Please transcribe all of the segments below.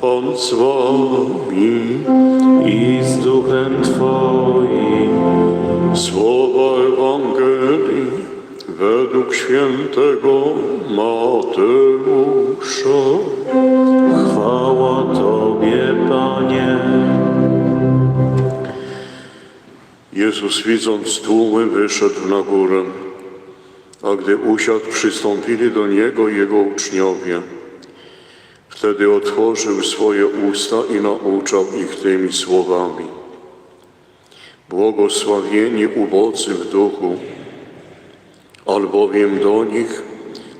Wami i z duchem Twoim. słowa Ewangelii według świętego Mateusza. Chwała Tobie, Panie. Jezus widząc tłumy wyszedł na górę, a gdy usiadł, przystąpili do Niego Jego uczniowie. Wtedy otworzył swoje usta i nauczał ich tymi słowami. Błogosławieni ubodzy w duchu, albowiem do nich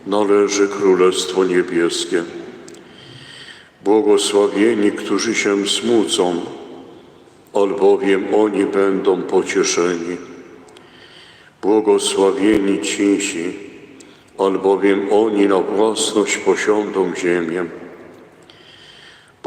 należy Królestwo Niebieskie. Błogosławieni, którzy się smucą, albowiem oni będą pocieszeni. Błogosławieni cisi, albowiem oni na własność posiądą ziemię.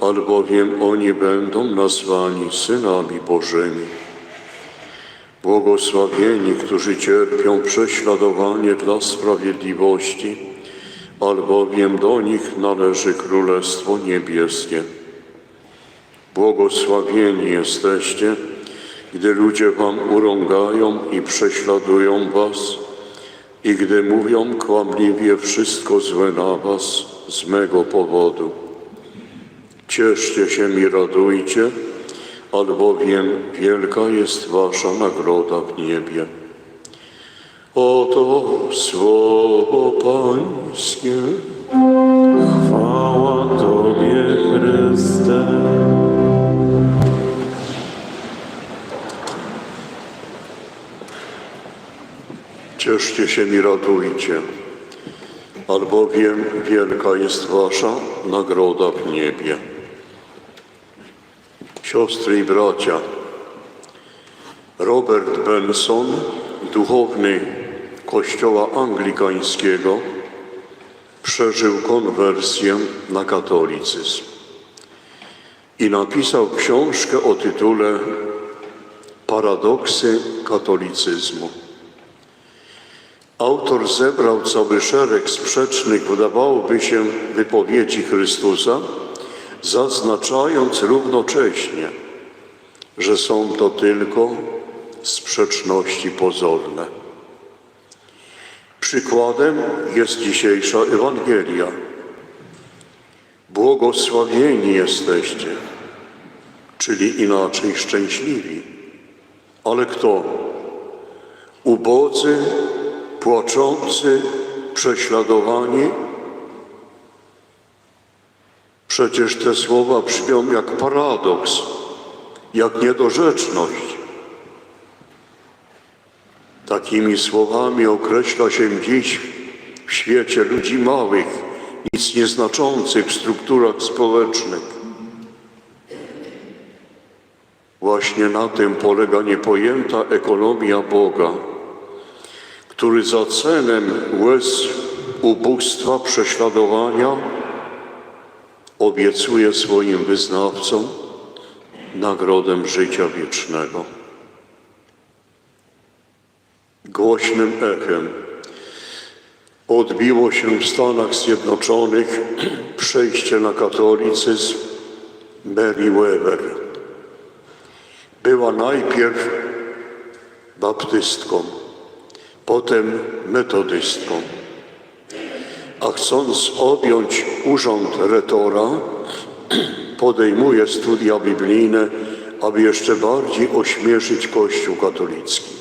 albowiem oni będą nazwani synami Bożymi. Błogosławieni, którzy cierpią prześladowanie dla sprawiedliwości, albowiem do nich należy Królestwo Niebieskie. Błogosławieni jesteście, gdy ludzie wam urągają i prześladują was i gdy mówią kłamliwie wszystko złe na was z mego powodu. Cieszcie się i radujcie, albowiem wielka jest wasza nagroda w niebie. Oto słowo Pańskie. Chwała Tobie, Chryste. Cieszcie się i radujcie, albowiem wielka jest wasza nagroda w niebie. Siostry i bracia, Robert Benson, duchowny Kościoła Anglikańskiego, przeżył konwersję na katolicyzm i napisał książkę o tytule Paradoksy katolicyzmu. Autor zebrał cały szereg sprzecznych, wydawałoby się, wypowiedzi Chrystusa, zaznaczając równocześnie, że są to tylko sprzeczności pozorne. Przykładem jest dzisiejsza Ewangelia. Błogosławieni jesteście, czyli inaczej szczęśliwi. Ale kto? Ubodzy, płaczący, prześladowani? Przecież te słowa brzmią jak paradoks, jak niedorzeczność. Takimi słowami określa się dziś w świecie ludzi małych, nic nieznaczących w strukturach społecznych. Właśnie na tym polega niepojęta ekonomia Boga, który za cenę łez, ubóstwa, prześladowania obiecuje swoim wyznawcom nagrodę życia wiecznego. Głośnym echem odbiło się w Stanach Zjednoczonych przejście na katolicyzm Mary Weber. Była najpierw baptystką, potem metodystką, a chcąc objąć urząd retora, podejmuje studia biblijne, aby jeszcze bardziej ośmieszyć Kościół katolicki.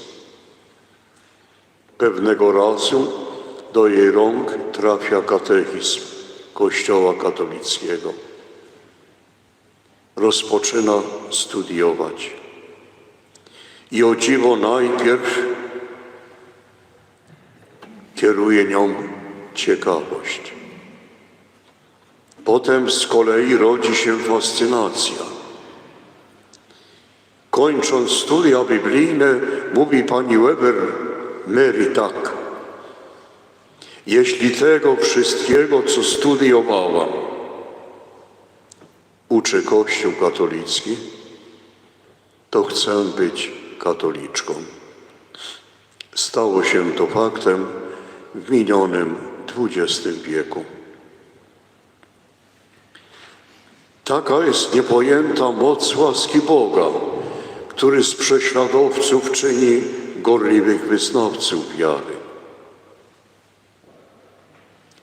Pewnego razu do jej rąk trafia katechizm Kościoła katolickiego. Rozpoczyna studiować. I o dziwo najpierw kieruje nią ciekawość. Potem z kolei rodzi się fascynacja. Kończąc studia biblijne, mówi pani Weber Mary tak. Jeśli tego wszystkiego, co studiowałam, uczy Kościół katolicki, to chcę być katoliczką. Stało się to faktem w minionym XX wieku. Taka jest niepojęta moc łaski Boga, który z prześladowców czyni gorliwych wyznawców wiary.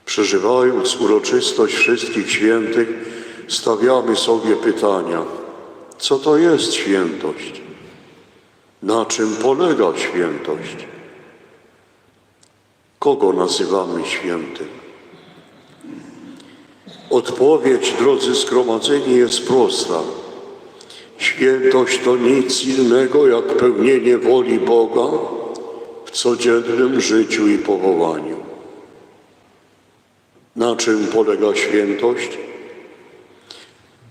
Przeżywając uroczystość wszystkich świętych, stawiamy sobie pytania, co to jest świętość? Na czym polega świętość? Kogo nazywamy świętym? Odpowiedź, drodzy zgromadzeni, jest prosta. Świętość to nic innego jak pełnienie woli Boga w codziennym życiu i powołaniu. Na czym polega świętość?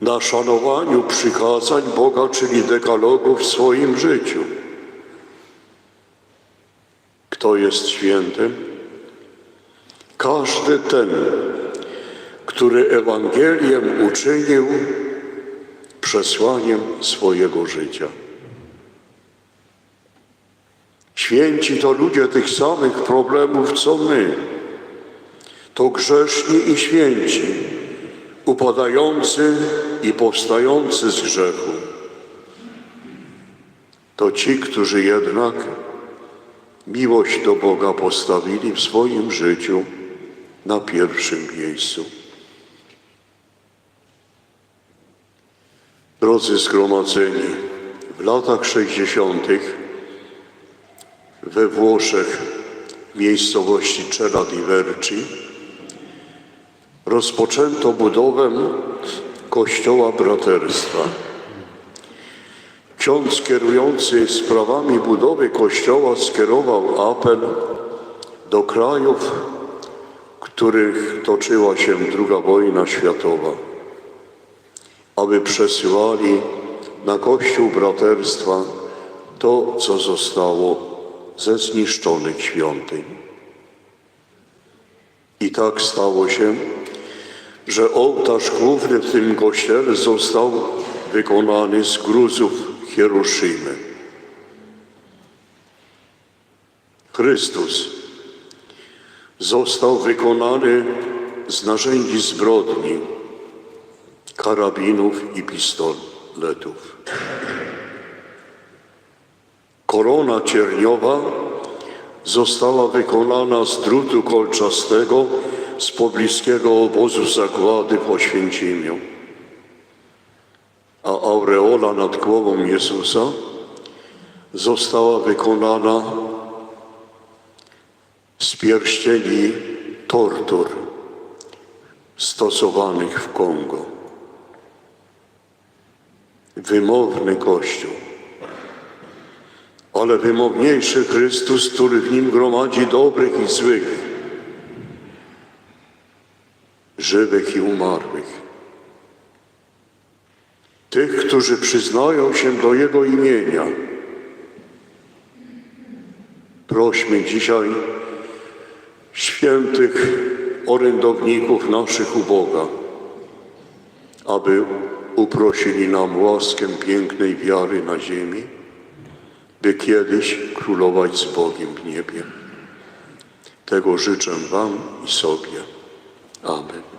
Na szanowaniu przykazań Boga, czyli dekalogu w swoim życiu. Kto jest świętym? Każdy ten, który Ewangeliem uczynił przesłaniem swojego życia. Święci to ludzie tych samych problemów, co my. To grzeszni i święci, upadający i powstający z grzechu. To ci, którzy jednak miłość do Boga postawili w swoim życiu na pierwszym miejscu. Drodzy zgromadzeni, w latach 60. we Włoszech, w miejscowości Cella di Verci, rozpoczęto budowę Kościoła Braterstwa. Ksiądz kierujący sprawami budowy kościoła skierował apel do krajów, których toczyła się II wojna światowa, aby przesyłali na Kościół Braterstwa to, co zostało ze zniszczonych świątyń. I tak stało się, że ołtarz główny w tym kościele został wykonany z gruzów Hiroshimy. Chrystus został wykonany z narzędzi zbrodni, karabinów i pistoletów. Korona cierniowa została wykonana z drutu kolczastego z pobliskiego obozu zagłady w Oświęcimiu a aureola nad głową Jezusa została wykonana z pierścieni tortur stosowanych w Kongo. Wymowny Kościół, ale wymowniejszy Chrystus, który w nim gromadzi dobrych i złych, żywych i umarłych tych, którzy przyznają się do Jego imienia. Prośmy dzisiaj świętych orędowników naszych u Boga, aby uprosili nam łaskę pięknej wiary na ziemi, by kiedyś królować z Bogiem w niebie. Tego życzę Wam i sobie. Amen.